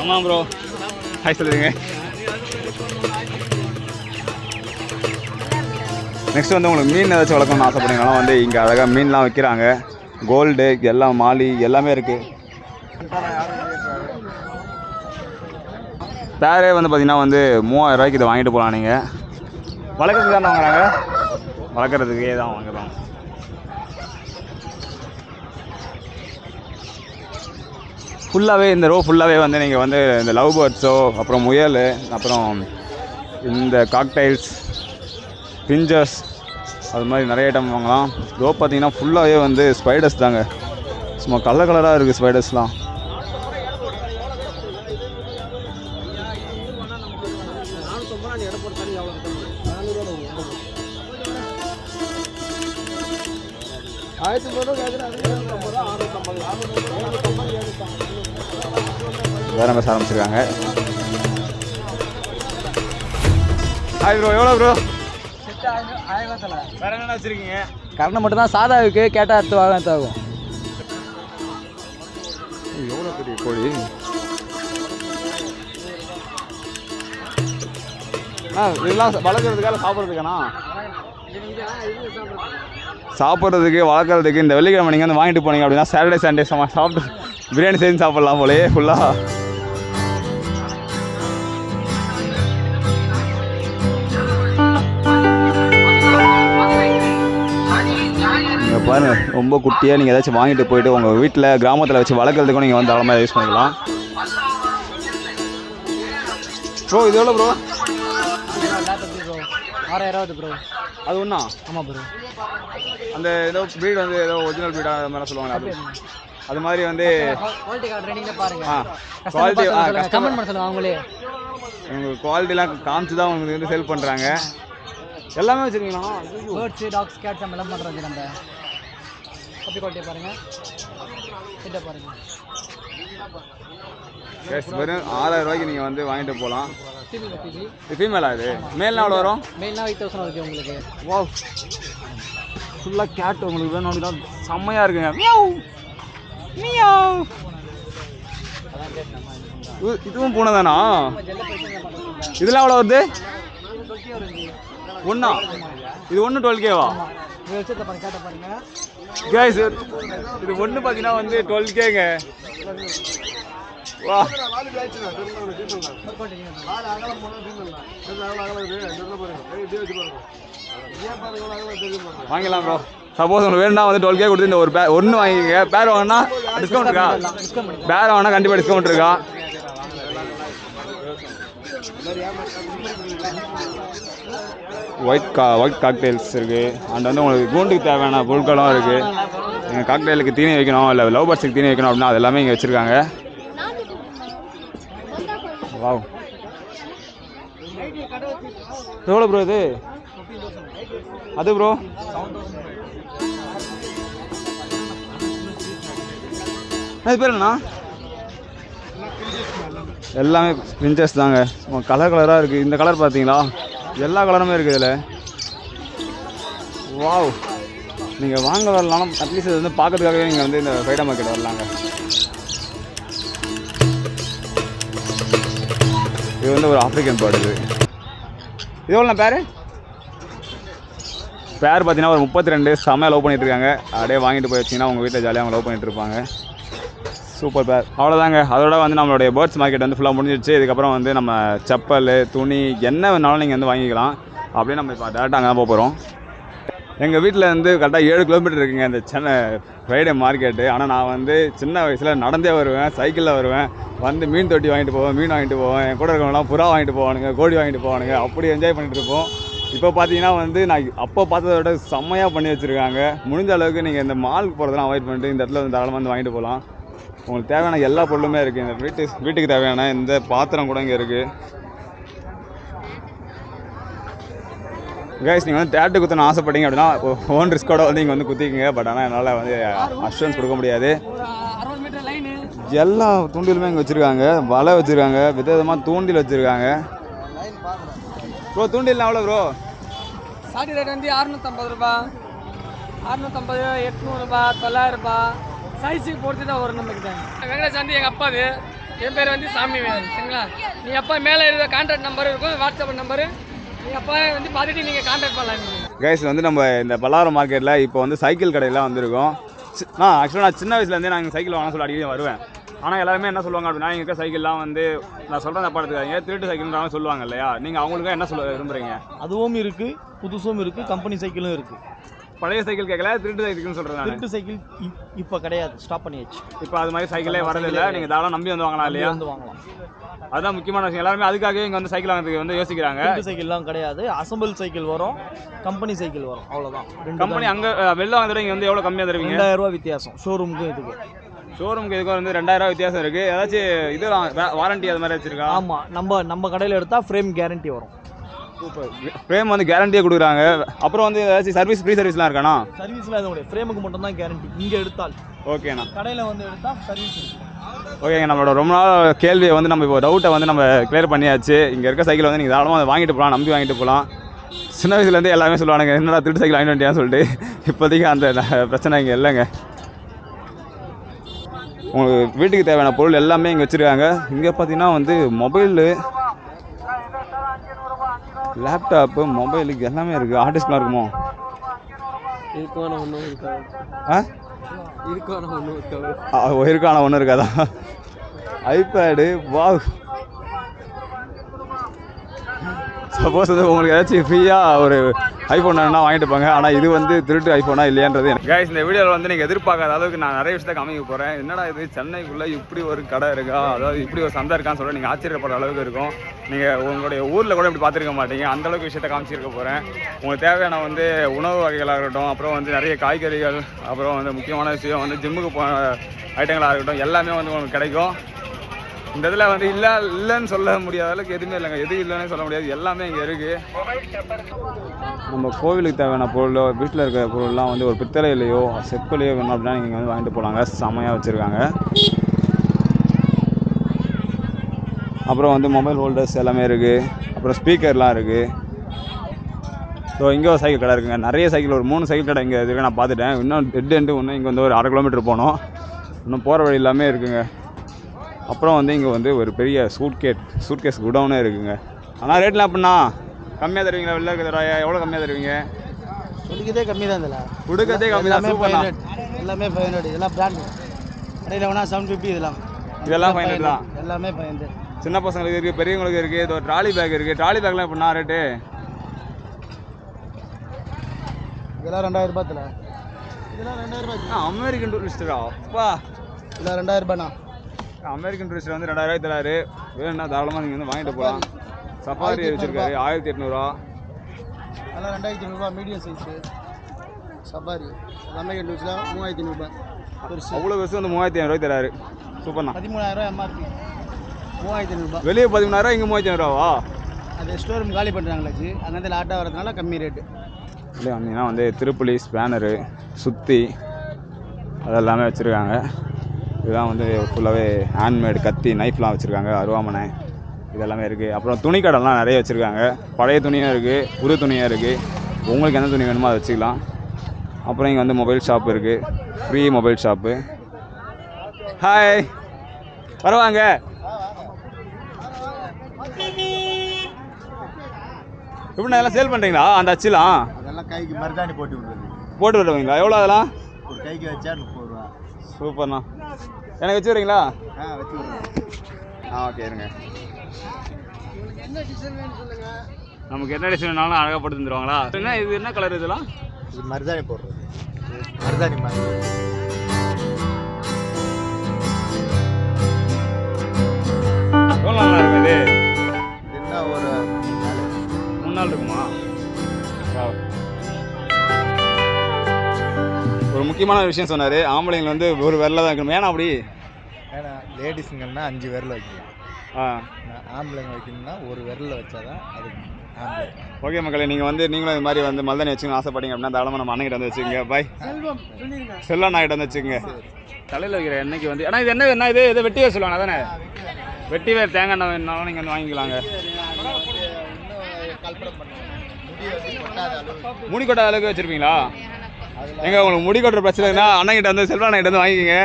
ஆமாம் ப்ரோ ஹாய் சொல்லுங்க. நெக்ஸ்ட் வந்து உங்களுக்கு மீன் ஏதாச்சும் வளர்க்கணும்னு ஆசைப்படுறீங்கன்னா வந்து இங்கே அழகாக மீன்லாம் விற்கிறாங்க கோல்டு எல்லாம் மாலி எல்லாமே இருக்குது பேரே வந்து பார்த்தீங்கன்னா வந்து மூவாயிரம் ரூபாய்க்கு இதை வாங்கிட்டு போகலாம் நீங்கள் வளர்க்குறதுக்கு தானே வாங்குறாங்க? வளர்க்குறதுக்கே தான் வாங்குறோம். ஃபுல்லாகவே இந்த ரோ ஃபுல்லாகவே வந்து நீங்கள் வந்து இந்த லவ் பேர்ட்ஸோ அப்புறம் முயல் அப்புறம் இந்த காக்டைல்ஸ் பிஞ்சர்ஸ் அது மாதிரி நிறைய ஐட்டம் வாங்கலாம். ரோ பார்த்தீங்கன்னா ஃபுல்லாகவே வந்து ஸ்பைடர்ஸ் தாங்க. சும்மா கலர் கலராக இருக்குது ஸ்பைடர்ஸ்லாம் வேற பேச ஆரம்பிச்சிருக்காங்க? ஹாய் ப்ரோ எவ்வளோ ப்ரோ வேற என்ன வச்சிருக்கீங்க கரண்ட் மட்டும் தான் சாதா இருக்கு கேட்டால் அடுத்து வாங்க ஆகும் எவ்வளோ பெரிய கோழி? ஆ இதெல்லாம் வளர்க்குறதுக்காக சாப்பிட்றதுக்காண்ணா சாப்பிட்றதுக்கு வளர்க்குறதுக்கு இந்த வெள்ளிக்கிழமை நீங்கள் வந்து வாங்கிட்டு போனீங்க அப்படின்னா சாட்டர்டே சண்டே சாப்பிட்டு பிரியாணி செஞ்சு சாப்பிட்லாம் போலே ஃபுல்லாக நீங்கள் பாருங்க ரொம்ப குட்டியாக நீங்கள் ஏதாச்சும் வாங்கிட்டு போயிட்டு உங்கள் வீட்டில் கிராமத்தில் வச்சு வளர்க்குறதுக்கும் நீங்கள் வந்து அளமாக யூஸ் பண்ணிக்கலாம். ப்ரோ இது எவ்வளோ ப்ரோ ஆறாயிரம் ப்ரோ அது ஒன்றா ஆமாம் ப்ரோ அந்த ஏதோ ப்ரீட் வந்து ஏதோ ஒரிஜினல் ப்ரீடாக அது மாதிரி சொல்லுவாங்க. அது அது மாதிரி வந்து குவாலிட்டி கார்டு ட்ரைனிங்கில் பாருங்க. ஆ குவாலிட்டி கமெண்ட் பண்ண அவங்களே. உங்களுக்கு குவாலிட்டிலாம் காமிச்சு தான் உங்களுக்கு வந்து சேல் பண்ணுறாங்க எல்லாமே வச்சுருக்கீங்களா? பேர்ட்ஸு டாக்ஸ் கேட்ஸ் எல்லாம் பண்ணுறது நம்ம. காப்பி குவாலிட்டியை பாருங்க. கிட்ட பாருங்க. எஸ் வெறும் ஆறாயிரம் ரூபாய்க்கு நீங்கள் வந்து வாங்கிட்டு போகலாம் இது ஃபீமேலா இது? மேல்னா எவ்வளோ வரும்? மெயினாக எயிட் தௌசண்ட் இருக்கு உங்களுக்கு. வா ஃபுல்லாக கேட் உங்களுக்கு வேணும் அப்படின்னா செம்மையாக இருக்குங்க. மியாவ் மியாவ் இது- இதுவும் பூனை தானா இதெல்லாம் எவ்வளோ வருது? ஒன்றா இது ஒன்று டுவெல் கேவா கேஸ் இது ஒன்று பார்த்தீங்கன்னா வந்து டுவெல் கேங்க வா. வாங்கிடலாம் ப்ரோ சப்போஸ் உங்களுக்கு வேணும்னா வந்து டுவெல் கே கொடுத்து இந்த ஒரு பே ஒன்று வாங்கிக்கங்க. பேர் வாங்கினா டிஸ்கவுண்ட் இருக்கா? பேர் வாங்கினா கண்டிப்பாக டிஸ்கவுண்ட் இருக்கா? ஒயிட் கா ஒயிட் காக்டெயில்ஸ் இருக்குது அண்ட் வந்து உங்களுக்கு கூண்டுக்கு தேவையான பொருட்களும் இருக்குது நீங்கள் காக்டெயிலுக்கு தீனி வைக்கணும் இல்லை லவ் பர்ட்ஸுக்கு தீனி வைக்கணும் அப்படின்னா அது எல்லாமே இங்கே வச்சுருக்காங்க. வாவ் எவ்வளோ ப்ரோ இது? அது ப்ரோ அது பேர் என்ன எல்லாமே பிரிண்டர்ஸ் தாங்க. கலர் கலராக இருக்குது இந்த கலர் பார்த்தீங்களா? எல்லா கலருமே இருக்குது இதில். வாவ். நீங்கள் வாங்க வரலாம் அட்லீஸ்ட் இது வந்து பார்க்கறதுக்காகவே நீங்கள் வந்து இந்த ஃபைடா மார்க்கெட் வரலாங்க. இது வந்து ஒரு ஆப்ரிக்கன் பேர்டு இது. இது எவ்வளோ பேர்? பேர் பார்த்தீங்கன்னா ஒரு முப்பத்தி ரெண்டு. செம்மையாக லவ் பண்ணிட்டுருக்காங்க அப்படியே வாங்கிட்டு போய் வச்சிங்கன்னா உங்கள் வீட்டில் ஜாலியாக அவங்க லவ் பண்ணிட்டு இருப்பாங்க. சூப்பர் பேர் அவ்வளோதாங்க அதோட வந்து நம்மளுடைய பேர்ட்ஸ் மார்க்கெட் வந்து ஃபுல்லாக முடிஞ்சிடுச்சு இதுக்கப்புறம் வந்து நம்ம செப்பல் துணி என்ன வேணாலும் நீங்கள் வந்து வாங்கிக்கலாம். அப்படியே நம்ம இப்போ டேரெக்டாக அங்கே தான் போக போகிறோம் எங்கள் வீட்டில் வந்து கரெக்டாக ஏழு கிலோமீட்டர் இருக்குங்க இந்த சென்னை ஃப்ரைடே மார்க்கெட்டு ஆனால் நான் வந்து சின்ன வயசில் நடந்தே வருவேன் சைக்கிளில் வருவேன். வந்து மீன் தொட்டி வாங்கிட்டு போவேன் மீன் வாங்கிட்டு போவேன். என் கூட இருக்கவங்களாம் புறா வாங்கிட்டு போவானுங்க கோழி வாங்கிட்டு போவானுங்க. அப்படி என்ஜாய் பண்ணிட்டு இருப்போம். இப்போ பார்த்தீங்கன்னா வந்து நான் அப்போ பார்த்ததை விட செம்மையாக பண்ணி வச்சுருக்காங்க. முடிஞ்ச அளவுக்கு நீங்கள் இந்த மாலுக்கு போகிறதெல்லாம் அவாய்ட் பண்ணிட்டு இந்த இடத்துல வந்து தாராளமாக வந்து வாங்கிட்டு போகலாம். உங்களுக்கு தேவையான எல்லா பொருளுமே இருக்குது இந்த வீட்டு வீட்டுக்கு தேவையான இந்த பாத்திரம் கூட இங்கே இருக்குது கைஸ் நீங்கள் வந்து டேட்டு குத்தணும் ஆசைப்பட்டீங்க அப்படின்னா ஓன் ரிஸ்கோட வந்து நீங்கள் வந்து குத்திக்கிங்க. பட் ஆனால் என்னால் வந்து அஷூரன்ஸ் கொடுக்க முடியாது. எல்லா தூண்டிலுமே இங்கே வச்சுருக்காங்க. வலை வச்சுருக்காங்க. வித விதமாக தூண்டில் வச்சுருக்காங்க. ப்ரோ தூண்டில் எவ்வளோ ப்ரோ சாட்டி ரேட் வந்து அறுநூத்தம்பது ரூபா. அறுநூத்தம்பது எட்நூறுபா தொள்ளாயிரரூபா சைஸுக்கு பொறுத்து தான் வரும் நம்மக்கிட்ட வெங்கடேஷ் வந்து எங்கள் அப்பாது. என் பேர் வந்து சாமி வேலன் சரிங்களா? நீ அப்பா மேலே இருக்க கான்டாக்ட் நம்பர் இருக்கும் வாட்ஸ்அப் நம்பரு நீங்கள் அப்பா வந்து பார்த்துட்டு நீங்கள் கான்டாக்ட் பண்ணலாம். நீங்கள் கைஸ் வந்து நம்ம இந்த பல்லாரம் மார்க்கெட்டில் இப்போ வந்து சைக்கிள் கடையெல்லாம் வந்திருக்கோம். நான் ஆக்சுவலாக நான் சின்ன வயசுலேருந்தே நான் சைக்கிள் வாங்க சொல்லி அடிக்கடி வருவேன். ஆனால் எல்லாருமே என்ன சொல்லுவாங்க அப்படின்னா இருக்க சைக்கிள்லாம் வந்து நான் சொல்கிறேன் தப்பா எடுத்துக்காதீங்க திருட்டு சைக்கிள்ன்றாங்க சொல்லுவாங்க இல்லையா? நீங்கள் அவங்களுக்கு என்ன சொல்ல விரும்புகிறீங்க அதுவும் இருக்கு புதுசும் இருக்கு கம்பெனி சைக்கிளும் இருக்கு. பழைய சைக்கிள் கேட்கல திருட்டு சைக்கிள்னு சொல்கிறேன் திருட்டு சைக்கிள் இப்- இப்ப கிடையாது. ஸ்டாப் பண்ணியாச்சு. இப்போ அது மாதிரி சைக்கிளே வரதில்லை நீங்கள் தாராளம் நம்பி வந்து வாங்கலாம் இல்லையா? வந்து வாங்கலாம். அதுதான் முக்கியமான விஷயம். எல்லாருமே அதுக்காகவே இங்கே வந்து சைக்கிள் வாங்குறதுக்கு வந்து யோசிக்கிறாங்க. திருட்டு சைக்கிள்லாம் கிடையாது. அசம்பிள் சைக்கிள் வரும் கம்பெனி சைக்கிள் வரும். அவ்வளவுதான். ரெண்டு கம்பெனி. அங்கே வெளில வாங்குறதுல இங்கே வந்து எவ்வளோ கம்மியாக தருவீங்க? ரெண்டாயிரம் ரூபாய் வித்தியாசம். ஷோரூமுக்கும் இதுக்கு. ஷோரூமுக்கு இதுக்கும் வந்து ரெண்டாயிரம் வித்தியாசம் இருக்குது ஏதாச்சும் இது வாரண்டி அது மாதிரி வச்சிருக்கா? ஆமா. நம்ம நம்ம கடையில எடுத்தா ஃப்ரேம் கேரண்டி வரும். சூப்பர் ஃப்ரேம் வந்து கேரண்டியே கொடுக்குறாங்க. அப்புறம் வந்து ஏதாச்சும் சர்வீஸ் ஃப்ரீ சர்வீஸ்லாம் இருக்காண்ணா சர்வீஸ்ல எதுவும் கிடையாது. ஃப்ரேமுக்கு மட்டும் தான் கேரண்டி இங்க எடுத்தால். ஓகேண்ணா கடையில வந்து எடுத்தா சர்வீஸ் ஓகேங்க நம்மளோட ரொம்ப நாள் கேள்வியை வந்து நம்ம இப்போ டவுட்டை வந்து நம்ம கிளியர் பண்ணியாச்சு. இங்கே இருக்க சைக்கிள் வந்து நீங்கள் தாராளமாக அதை வாங்கிட்டு போகலாம் நம்பி வாங்கிட்டு போகலாம் சின்ன வயசுலேருந்தே எல்லாமே சொல்லுவானுங்க என்னடா திருட்டு சைக்கிள் வாங்கிட்டு வந்துட்டியான்னு சொல்லிட்டு. இப்போதைக்கு அந்த பிரச்சனை இங்கே இல்லைங்க. உங்களுக்கு வீட்டுக்கு தேவையான பொருள் எல்லாமே இங்கே வச்சுருக்காங்க. இங்கே பார்த்தீங்கன்னா வந்து மொபைலு லேப்டாப்பு மொபைலுக்கு எல்லாமே இருக்குது ஆர்டிஸ்ட்லாம் இருக்குமோ? ஆனால் ஒன்றும் இருக்காது ஆ? இருக்கும் ஆனால் ஒன்றும் இருக்காது இருக்கான ஒன்றும் இருக்காதா? ஐபேடு வாவ் சப்போஸ் வந்து உங்களுக்கு ஏதாச்சும் ஃப்ரீயாக ஒரு ஐஃபோன் வேணா வாங்கிட்டு போங்க. ஆனால் இது வந்து திருட்டு ஐஃபோனா இல்லையான்றது எனக்கு. கைஸ் இந்த வீடியோவில் வந்து நீங்கள் எதிர்பார்க்காத அளவுக்கு நான் நிறைய விஷயத்த காமிக்க போகிறேன் என்னடா இது? சென்னைக்குள்ளே இப்படி ஒரு கடை இருக்கா? அதாவது இப்படி ஒரு சந்தை இருக்கான்னு சொல்ல நீங்கள் ஆச்சரியப்படுற அளவுக்கு இருக்கும். நீங்கள் உங்களுடைய ஊரில் கூட இப்படி பார்த்துருக்க மாட்டீங்க. அந்த அளவுக்கு விஷயத்த காமிச்சிருக்க போகிறேன் உங்களுக்கு தேவையான வந்து உணவு வகைகளாக இருக்கட்டும் அப்புறம் வந்து நிறைய காய்கறிகள் அப்புறம் வந்து முக்கியமான விஷயம் வந்து ஜிம்முக்கு போன ஐட்டங்களாக இருக்கட்டும் எல்லாமே வந்து உங்களுக்கு கிடைக்கும். இந்த இதில் வந்து இல்லை இல்லைன்னு சொல்ல முடியாத அளவுக்கு எதுவுமே இல்லைங்க. எது இல்லைன்னு சொல்ல முடியாது. எல்லாமே இங்கே இருக்குது நம்ம கோவிலுக்கு தேவையான பொருளோ வீட்டில் இருக்கிற பொருள்லாம் வந்து ஒரு பித்தளையிலையோ செப்பிலையோ வேணும் அப்படின்னா நீங்கள் வந்து வாங்கிட்டு போகலாங்க செமையாக வச்சுருக்காங்க. அப்புறம் வந்து மொபைல் ஹோல்டர்ஸ் எல்லாமே இருக்குது அப்புறம் ஸ்பீக்கர்லாம் இருக்குது ஸோ இங்கே ஒரு சைக்கிள் கடை இருக்குங்க. நிறைய சைக்கிள் ஒரு மூணு சைக்கிள் கடை இங்கே இருக்குது நான் பார்த்துட்டேன். இன்னும் டெட் எண்டு ஒன்று இங்கே வந்து ஒரு அரை கிலோமீட்டர் போனோம். இன்னும் போகிற வழி எல்லாமே இருக்குங்க. அப்புறம் வந்து இங்கே வந்து ஒரு பெரிய சூட்கேட் சூட்கேஸ் குடவுனே இருக்குங்க. ஆனால் ரேட்லாம் எப்படின்னா கம்மியாக தருவீங்களா? வெளில இருக்கிற எவ்வளோ கம்மியாக தருவீங்க? சொல்லிக்கிறதே கம்மி தான் இதில் கொடுக்கறதே கம்மி தான். ஃபைவ் சூப்பர் ஹண்ட்ரட் எல்லாமே ஃபைவ் ஹண்ட்ரட் இதெல்லாம் பிராண்டு கடையில் வேணா செவன் ஃபிஃப்டி இதெல்லாம். இதெல்லாம் 500 தான். எல்லாமே ஃபைவ் ஹண்ட்ரட் சின்ன பசங்களுக்கு இருக்குது பெரியவங்களுக்கு இருக்குது இது ஒரு ட்ராலி பேக் இருக்குது ட்ராலி பேக்லாம் எப்படின்னா ரேட்டு இதெல்லாம் ரெண்டாயிரம் ரூபாய் இதில் இதெல்லாம் ரெண்டாயிரம் ரூபாய் அமெரிக்கன் டூரிஸ்டரா அப்பா. இதெல்லாம் ரெண்டாயிரம் ரூபாய்ண்ணா. அமெரிக்கன் டூரிஸ்டர் வந்து ரெண்டாயிரம் தராரு. வேணும்னா தாராளமாக நீங்கள் வந்து வாங்கிட்டு போகலாம் சஃபாரி வச்சுருக்காரு. ஆயிரத்தி எட்நூறுவா அதெல்லாம் ரெண்டாயிரத்தி ஐநூறுபா மீடியம் சைஸு சஃபாரி எல்லாமே கண்டுபிடிச்சலாம் மூவாயிரத்தி ஐநூறுபா அவ்வளோ பெருசு. வந்து மூவாயிரத்தி ஐநூறுவாய் தராரு. சூப்பர்ண்ணா பதிமூணாயிரம் எம்ஆர்பி மூவாயிரத்தி ஐநூறுபா வெளியே பதிமூணாயிரம் இங்கே மூவாயிரத்தி ஐநூறுவா அது ஸ்டோர் ரூம் காலி பண்ணுறாங்களாச்சு அதனால லாட்டாக வரதுனால கம்மி ரேட்டு இல்லை வந்தீங்கன்னா வந்து திருப்புலி ஸ்பேனரு சுத்தி அதெல்லாமே வச்சுருக்காங்க. இதுதான் வந்து ஃபுல்லாகவே ஹேண்ட்மேடு கத்தி நைஃப்லாம் வச்சுருக்காங்க அருவாமனை. இதெல்லாமே இருக்குது அப்புறம் துணி கடைலாம் நிறைய வச்சுருக்காங்க. பழைய துணியும் இருக்குது புது துணியும் இருக்குது உங்களுக்கு எந்த துணி வேணுமோ அதை வச்சுக்கலாம். அப்புறம் இங்கே வந்து மொபைல் ஷாப் இருக்குது ஃப்ரீ மொபைல் ஷாப்பு ஹாய் வருவாங்க. எப்படி எல்லாம் சேல் பண்ணுறீங்களா அந்த அச்சுலாம் அதெல்லாம் கைக்கு மருதாணி போட்டு விடுறது. போட்டு விடுவீங்களா? எவ்வளோ அதெல்லாம்? ஒரு கைக்கு வச்சா முப்பது ரூபா. சூப்பர்ண்ணா. எனக்கு வச்சு ஆ வச்சு ஆ ஓகே இருங்க. நமக்கு என்ன டிசைன் வேணாலும் அழகாக போட்டு தந்துருவாங்களா? என்ன இது என்ன கலர் இதெல்லாம்? இது மருதாணி போடுறது. மருதாணி மாதிரி. எவ்வளோ நல்லா என்ன ஒரு மூணு நாள் இருக்குமா? ஒரு முக்கியமான விஷயம் சொன்னார். ஆம்பளைங்க வந்து ஒரு வெள்ளை தான் இருக்கணும் ஏன்னா அப்படி? ஏன்னா லேடிஸுங்கன்னா அஞ்சு விரல் ஆ. நான் ஆம்பளைங்க வைக்கணும்னா ஒரு விரலில் வச்சாதான் அது ஓகே மக்களே நீங்கள் வந்து நீங்களும் இது மாதிரி வந்து மல்தனி வச்சுக்கணும் ஆசைப்பட்டீங்க அப்படின்னா தாராளமாக நம்ம அண்ணன் வந்து வச்சுக்கோங்க. பாய் செல்லா நாய்கிட்ட வந்து வச்சுக்கோங்க. தலையில் வைக்கிற எண்ணெய்க்கு வந்து ஆனால் இது என்ன என்ன இது இது வெட்டி வேர் சொல்லுவாங்க அதானே? வெட்டி வேர். தேங்காய் எண்ணெய் வேணுனாலும் நீங்கள் வந்து வாங்கிக்கலாங்க. முடி கொட்ட அளவுக்கு. வச்சுருப்பீங்களா? எங்க உங்களுக்கு முடி கொட்டுற பிரச்சனை இருந்தால் அண்ணன்கிட்ட வந்து செல்வா அண்ணன்கிட்ட வந்து வாங்கிக்கோங்க.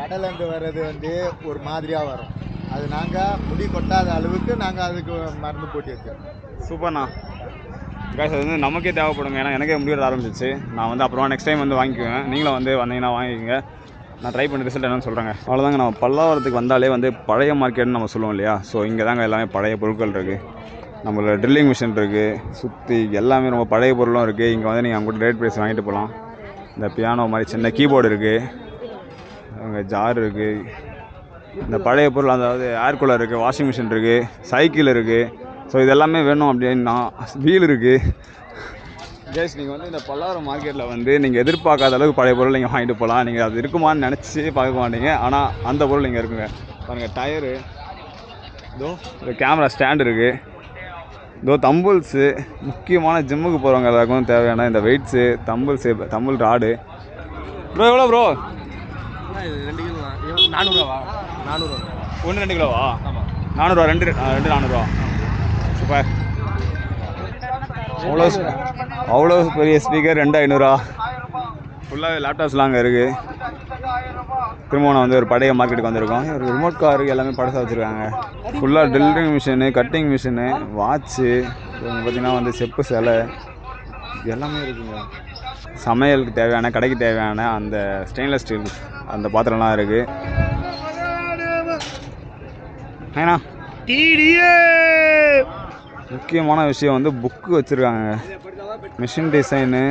கடலேருந்து வர்றது வந்து ஒரு மாதிரியாக வரும். அது நாங்கள் முடி கொட்டாத அளவுக்கு நாங்கள் அதுக்கு மருந்து போட்டு வச்சிருக்கோம். சூப்பர்ண்ணா. காய்ஸ் அது வந்து நமக்கே தேவைப்படுங்க. ஏன்னா எனக்கே முடிவு ஆரம்பிச்சிச்சு. நான் வந்து அப்புறமா நெக்ஸ்ட் டைம் வந்து வாங்கிக்குவேன். நீங்களும் வந்து வந்தீங்கன்னா வாங்கிக்கோங்க. நான் ட்ரை பண்ணி ரிசல்ட் என்னன்னு சொல்கிறேங்க அவ்வளோதாங்க நம்ம பல்லாவரத்துக்கு வந்தாலே வந்து பழைய மார்க்கெட்னு நம்ம சொல்லுவோம் இல்லையா? ஸோ இங்கே தாங்க எல்லாமே பழைய பொருட்கள் இருக்குது நம்மளோட ட்ரில்லிங் மிஷின் இருக்குது சுற்றி எல்லாமே ரொம்ப பழைய பொருளும் இருக்குது இங்கே வந்து நீங்கள் அங்கே ரேட் ப்ரைஸ் வாங்கிட்டு போகலாம் இந்த பியானோ மாதிரி சின்ன கீபோர்டு இருக்குது அங்கே ஜார் இருக்குது இந்த பழைய பொருள் அதாவது ஏர் கூலர் இருக்குது வாஷிங் மிஷின் இருக்குது சைக்கிள் இருக்குது ஸோ இது எல்லாமே வேணும் அப்படின்னா வீல் இருக்குது கேஸ் நீங்கள் வந்து இந்த பல்லாரம் மார்க்கெட்டில் வந்து நீங்கள் எதிர்பார்க்காத அளவுக்கு பழைய பொருள் நீங்கள் வாங்கிட்டு போகலாம் நீங்கள் அது இருக்குமான்னு நினச்சி பார்க்க மாட்டீங்க. ஆனால் அந்த பொருள் இங்கே இருக்குங்க. பாருங்கள் டயரு இதோ இந்த கேமரா ஸ்டாண்ட் இருக்குது இதோ தம்புல்ஸு முக்கியமான ஜிம்முக்கு போகிறவங்க எல்லாருக்கும் தேவையான இந்த weights dumbbells dumbbell rod. Bro எவ்வளோ ப்ரோ ரெண்டு கிலோ நானூறுவா நானூறுவா ஒன்று ரெண்டு கிலோவா? நானூறுரூவா ரெண்டு ரெண்டு நானூறுரூவா சூப்பர் அவ்வளோ அவ்வளோ பெரிய ஸ்பீக்கர் ரெண்டு ஐநூறுரூவா ஃபுல்லாகவே லேப்டாப்ஸ்லாம் அங்கே இருக்குது திரும்ப நான் வந்து ஒரு பழைய மார்க்கெட்டுக்கு வந்திருக்கோம். ஒரு ரிமோட் காருக்கு எல்லாமே படசா வச்சுருக்காங்க. ஃபுல்லாக drilling machine cutting machine watch பார்த்தீங்கன்னா வந்து செப்பு சிலை எல்லாமே இருக்குங்க. சமையலுக்கு தேவையான கடைக்கு தேவையான அந்த ஸ்டெயின்லெஸ் ஸ்டீல் அந்த பாத்திரம்லாம் இருக்குது ஏண்ணா முக்கியமான விஷயம் வந்து புக்கு வச்சுருக்காங்க. மிஷின் டிசைனு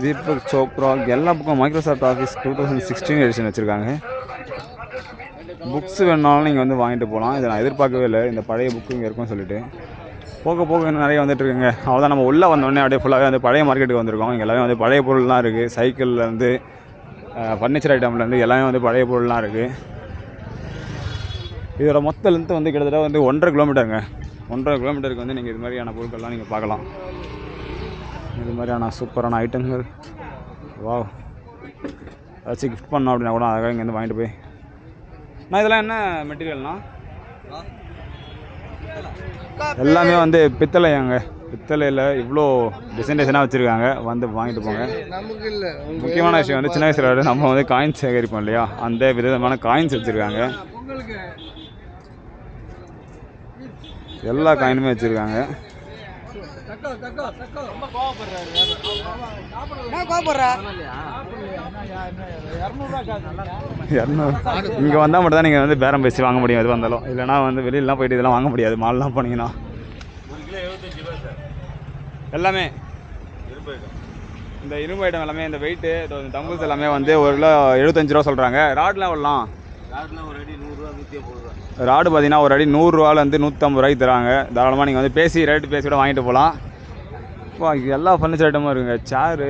தீபக் சோப்ரா எல்லா புக்கும் Microsoft Office two thousand sixteen edition வச்சுருக்காங்க. புக்ஸ் வேணாலும் நீங்கள் வந்து வாங்கிட்டு போகலாம் இதை நான் எதிர்பார்க்கவே இல்லை. இந்த பழைய புக்கு இங்கே இருக்கும்னு சொல்லிட்டு. போக போக இன்னும் நிறைய வந்துட்டு இருக்குங்க. அவ்வளோதான் நம்ம உள்ளே வந்தோடனே அப்படியே ஃபுல்லாகவே வந்து பழைய மார்க்கெட்டுக்கு வந்திருக்கோம். இங்கே எல்லாமே வந்து பழைய பொருள்லாம் இருக்குது சைக்கிள்லேருந்து ஃபர்னிச்சர் ஐட்டம்லேருந்து எல்லாமே வந்து பழைய பொருள்லாம் இருக்குது இதோட மொத்த லென்த்து வந்து கிட்டத்தட்ட வந்து ஒன்றரை கிலோமீட்டருங்க ஒன்றரை கிலோமீட்டருக்கு வந்து நீங்கள் இது மாதிரியான பொருட்கள்லாம் நீங்கள் பார்க்கலாம். இது மாதிரியான சூப்பரான ஐட்டங்கள். வா ஏதாச்சும் கிஃப்ட் பண்ணோம் அப்படின்னா கூட அழகாக இங்கேருந்து வாங்கிட்டு போய். நான் இதெல்லாம் என்ன மெட்டீரியல்னா எல்லாமே வந்து பித்தளையாங்க பித்தளையில் இவ்வளோ டிசைன் டிசைனாக வச்சுருக்காங்க. வந்து வாங்கிட்டு போங்க. முக்கியமான விஷயம் வந்து சின்ன வயசில் விட நம்ம வந்து காயின்ஸ் சேகரிப்போம் இல்லையா? அந்த விதமான காயின்ஸ் வச்சுருக்காங்க. எல்லா காயினுமே வச்சுருக்காங்க. இரநூறு. இங்கே வந்தால் மட்டும் தான் நீங்கள் வந்து பேரம் பேசி வாங்க முடியும் எது வந்தாலும் இல்லைனா வந்து வெளியிலலாம் போயிட்டு இதெல்லாம் வாங்க முடியாது மால்லாம் போனீங்கன்னா. எல்லாமே. இந்த இரும்பு ஐட்டம் எல்லாமே இந்த வெயிட்டு தம்புல்ஸ் எல்லாமே வந்து ஒரு கிலோ எழுபத்தஞ்சு ரூபா சொல்கிறாங்க ராட்லாம் எவ்வளோலாம்? ராடு பார்த்தீங்கன்னா ஒரு அடி நூறுரூவாலேருந்து நூற்றம்பது ரூபாய்க்கு தராங்க. தாராளமாக நீங்கள் வந்து பேசி ரேட்டு பேசி கூட வாங்கிட்டு போகலாம். இப்போ எல்லா ஃபர்னிச்சர் ஐட்டமும் இருக்குங்க. சேரு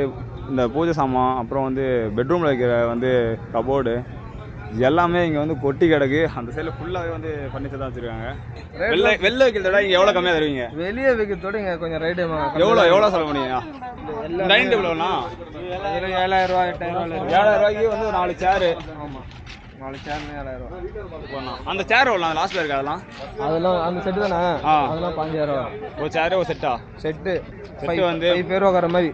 இந்த பூஜை சாமான் அப்புறம் வந்து பெட்ரூமில் வைக்கிற வந்து கபோர்டு எல்லாமே இங்கே வந்து கொட்டி கிடக்கு. அந்த சைடில் ஃபுல்லாகவே வந்து ஃபர்னிச்சர் தான் வச்சுருக்காங்க. வெளில வெளில வைக்கிறத விட இங்கே எவ்வளோ கம்மியாக தருவீங்க? வெளியே வைக்கிறதோட இங்கே கொஞ்சம் ரைட்டு எவ்வளோ எவ்வளோ சொல்ல முடியுங்க டைனிங் டேபிள்னா ஏழாயிரம் ரூபா எட்டாயிரம் ரூபா ஏழாயிரம் ரூபாய்க்கு வந்து நாலு சேரு நாலு சேர் ஏழாயிரம் ரூபா அந்த சேர் எவ்வளோ அந்த லாஸ்ட்டில் இருக்கு அதெல்லாம்? அதெல்லாம் அந்த செட்டு தானே? ஆ. அதெல்லாம் பாஞ்சாயிரம் ஒரு சேரு ஒரு செட்டா செட்டு செட்டு வந்து ஃபைவ் பேர் உட்கார மாதிரி.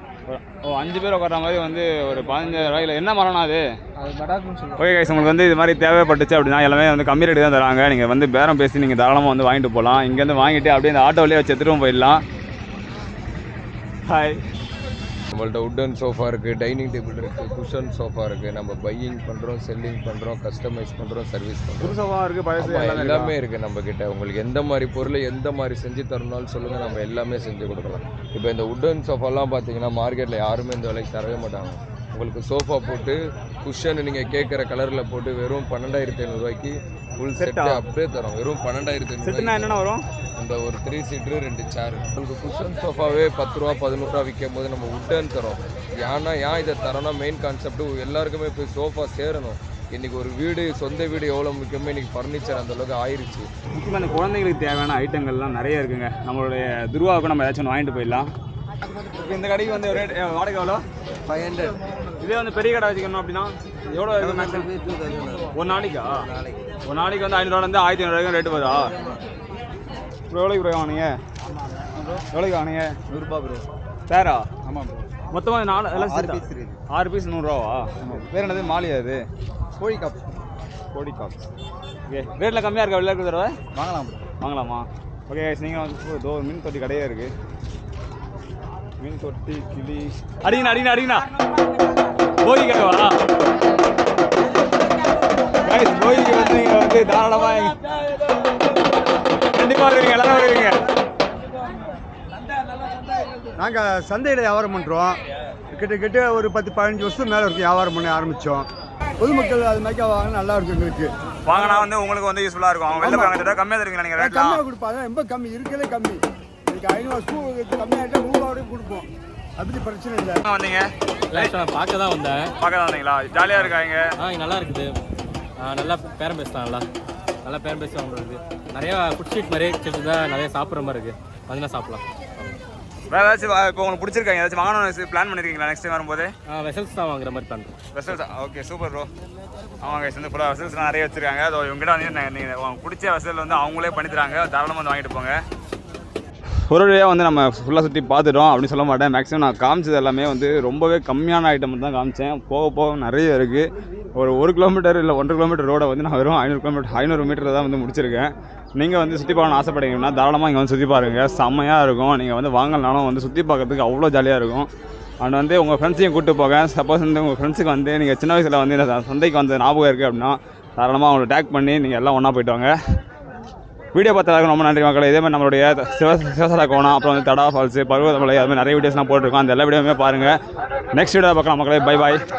ஓ அஞ்சு பேர் உட்கார மாதிரி வந்து ஒரு பதினஞ்சாயிரம் ரூபாயில் என்ன மரம்னா அது? ஓகே கைஸ் உங்களுக்கு வந்து இது மாதிரி தேவைப்பட்டுச்சு அப்படின்னா எல்லாமே வந்து கம்மி ரேட்டு தான் தராங்க. நீங்கள் வந்து பேரம் பேசி நீங்கள் தாராளமாக வந்து வாங்கிட்டு போகலாம் இங்கேருந்து வாங்கிட்டு அப்படியே இந்த ஆட்டோவிலே வச்சு எடுத்துகிட்டு போயிடலாம். ஹாய் நம்மள்ட்ட உட்டன் சோஃபா இருக்குது டைனிங் டேபிள் இருக்குது குஷன் சோஃபா இருக்குது நம்ம பையிங் பண்ணுறோம் செல்லிங் பண்ணுறோம் கஸ்டமைஸ் பண்ணுறோம் சர்வீஸ் பண்ணுறோம் இருக்குது பழசு எல்லாமே இருக்குது நம்ம கிட்ட உங்களுக்கு எந்த மாதிரி பொருள் எந்த மாதிரி செஞ்சு தரணும்னாலும் சொல்லுங்கள் நம்ம எல்லாமே செஞ்சு கொடுக்கலாம். இப்போ இந்த உட்டன் சோஃபாலாம் பார்த்தீங்கன்னா மார்க்கெட்டில் யாருமே இந்த விலைக்கு தரவே மாட்டாங்க. உங்களுக்கு சோஃபா போட்டு குஷன் நீங்கள் கேட்குற கலரில் போட்டு வெறும் பன்னெண்டாயிரத்தி ஐநூறுரூவாய்க்கு ஃபுல் செட்டு? அப்படியே தரோம். வெறும் பன்னெண்டாயிரத்தி செட்டுனா ஐநூறு என்னென்ன வரும்? இந்த ஒரு த்ரீ சீட்ரு ரெண்டு சேர் உங்களுக்கு குஷன் சோஃபாவே பத்து ரூபா பதினோரு ரூபா விற்கும் போது நம்ம உட்டன் தரோம். ஏன்னா ஏன் இதை தரோம்னா மெயின் கான்செப்ட் எல்லாருக்குமே போய் சோஃபா சேரணும். இன்னைக்கு ஒரு வீடு சொந்த வீடு எவ்வளோ முக்கியமோ இன்னைக்கு ஃபர்னிச்சர் அந்த அளவுக்கு ஆயிருச்சு. முக்கியமாக இந்த குழந்தைங்களுக்கு தேவையான ஐட்டங்கள்லாம் நிறைய இருக்குங்க. நம்மளுடைய துருவாவுக்கு நம்ம ஏதாச்சும் வாங்கிட்டு போயிடலாம். இப்போ இந்த கடைக்கு வந்து ரேட் வாடகை எவ்வளோ? ஃபைவ் ஹண்ட்ரட் இதே வந்து பெரிய கடை வச்சுக்கணும் அப்படின்னா எவ்வளோ இருக்குது மேக்ஸிமம் ஒரு நாளைக்கா? ஒரு நாளைக்கு. வந்து ஐநூறுவாலேருந்து ஆயிரத்தி ஐநூறு வரைக்கும் ரேட்டு வருதா? ப்ரோ எவ்வளோக்கு ப்ரோ வாங்கினீங்க? எவ்வளோக்கு வாங்கினீங்க? நூறுரூபா ப்ரோ. சேரா ஆமாம் ப்ரோ. மொத்தமாக நாலு எல்லாம் ஆறு? பீஸ் இருக்குது ஆறு பீஸ் நூறுரூவாவா? பேர் என்னது? மாலியா அது? கோழி காப். கோடி காப். ஓகே ரேட்டில் கம்மியாக இருக்கா? இருக்கிற தடவை? வாங்கலாம் ப்ரோ. வாங்கலாமா? ஓகே நீங்கள் வந்து மீன் தொட்டி கடையே இருக்கு. மீன் தொட்டி கிளி. அடிங்கண்ணா அடிங்கண்ணா அடிங்கண்ணா. போகி கேட்கவா கைஸ் போகிக்கு வந்து நீங்கள் வந்து தாராளமாக கண்டிப்பாக வருவீங்க எல்லாரும் வருவீங்க. நாங்கள் சந்தையில் வியாபாரம் பண்ணுறோம் கிட்டத்தட்ட ஒரு பத்து பதினஞ்சு வருஷம் மேலே இருக்கும் வியாபாரம் பண்ண ஆரம்பித்தோம் பொதுமக்கள் அது மாதிரி வாங்க நல்லா இருக்கும் எங்களுக்கு. வாங்கினா வந்து உங்களுக்கு வந்து யூஸ்ஃபுல்லாக இருக்கும். அவங்க வெளில போய் வாங்க கம்மியாக தருவீங்க நீங்கள் கம்மியாக கொடுப்பாங்க ரொம்ப கம்மி இருக்கிறதே கம்மி. இன்னைக்கு ஐநூறு ஸ்கூ கம்மியாகிட்டா நூறுரூவா கொடுப்போம். அப்படி பிரச்சனை இல்லை. வந்தீங்க? பார்க்க தான் வந்தேன். பார்க்க தான் வந்தீங்களா? ஜாலியாக இருக்காங்க ஆ இங்க நல்லா இருக்குது. நல்லா பேரம் பேசலாம் நல்லா. நல்லா பேரம் பேசி வாங்குறது நிறையா ஃபுட் ஸ்ட்ரீட் மாதிரி சின்னதாக நிறைய சாப்பிட்ற மாதிரி இருக்குது வந்தீங்கன்னா சாப்பிடலாம். வேறு ஏதாச்சும் இப்போ உங்களுக்கு பிடிச்சிருக்காங்க ஏதாச்சும் வாங்கணும்னு பிளான் பண்ணிருக்கீங்களா நெக்ஸ்ட் டைம் வரும்போது? வெசல்ஸ் தான் வாங்குற மாதிரி பண்ணுறோம் வெசல்ஸ் ஓகே சூப்பர் ப்ரோ ஆமாங்க guys, வந்து ஃபுல்லாக வெசல்ஸ் நிறைய வச்சிருக்காங்க. அதோ இவங்ககிட்ட வந்து நீங்கள் உங்களுக்கு பிடிச்ச வெசல் வந்து அவங்களே பண்ணி தராங்க. தாராளமாக வந்து வாங்கிட்டு போங்க. ஒரு வழியாக வந்து நம்ம ஃபுல்லாக சுற்றி பார்த்துட்டோம் அப்படின்னு சொல்ல மாட்டேன். மேக்ஸிமம் நான் காமிச்சது எல்லாமே வந்து ரொம்பவே கம்மியான ஐட்டம் தான் காமிச்சேன். போக போக நிறைய இருக்குது ஒரு ஒரு கிலோமீட்டர் இல்லை ஒன்றரை கிலோமீட்டர் ரோடை வந்து நான் வெறும் ஐநூறு கிலோமீட்டர் ஐநூறு மீட்டர் தான் வந்து முடிச்சிருக்கேன். நீங்கள் வந்து சுற்றி பார்க்கணும்னு ஆசைப்படுறீங்கன்னா தாராளமாக இங்கே வந்து சுற்றி பாருங்கள் செம்மையாக இருக்கும். நீங்கள் வந்து வாங்கலனாலும் வந்து சுற்றி பார்க்கறதுக்கு அவ்வளோ ஜாலியாக இருக்கும். அண்ட் வந்து உங்கள் ஃப்ரெண்ட்ஸையும் கூப்பிட்டு போக சப்போஸ் வந்து உங்கள் ஃப்ரெண்ட்ஸுக்கு வந்து நீங்கள் சின்ன வயசில் வந்து இந்த சந்தைக்கு வந்து ஞாபகம் இருக்குது அப்படின்னா தாராளமாக அவங்களை டேக் பண்ணி நீங்கள் எல்லாம் ஒன்றா போயிட்டு வாங்க. வீடியோ பார்த்ததுக்கு ரொம்ப நன்றி மக்களே. இதே மாதிரி நம்மளுடைய சிவ சிவசரா கோணம் அப்புறம் வந்து தடா ஃபால்ஸு பருவதமலை அது மாதிரி நிறைய வீடியோஸ்லாம் போட்டிருக்கோம். அந்த எல்லா வீடியோவுமே பாருங்கள் நெக்ஸ்ட் வீடியோ பார்க்கலாம் மக்களே. Bye bye